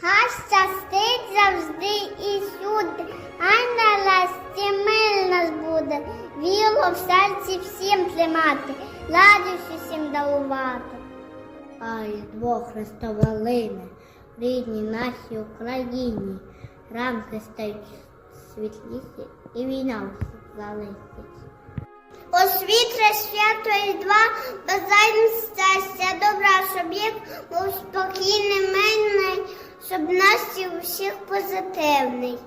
Хай щастить завжди і всюди, хай на ласті нас буде, віло в серці всім тримати, радість усім дарувати. Ай, двох Христовалини, рідній нашій Україні, рамки стають світліші і війна залишить. У світле свято Різдва бажаємо щастя, добра, щоб їх був спокійний, мирний, щоб нас всіх позитивний.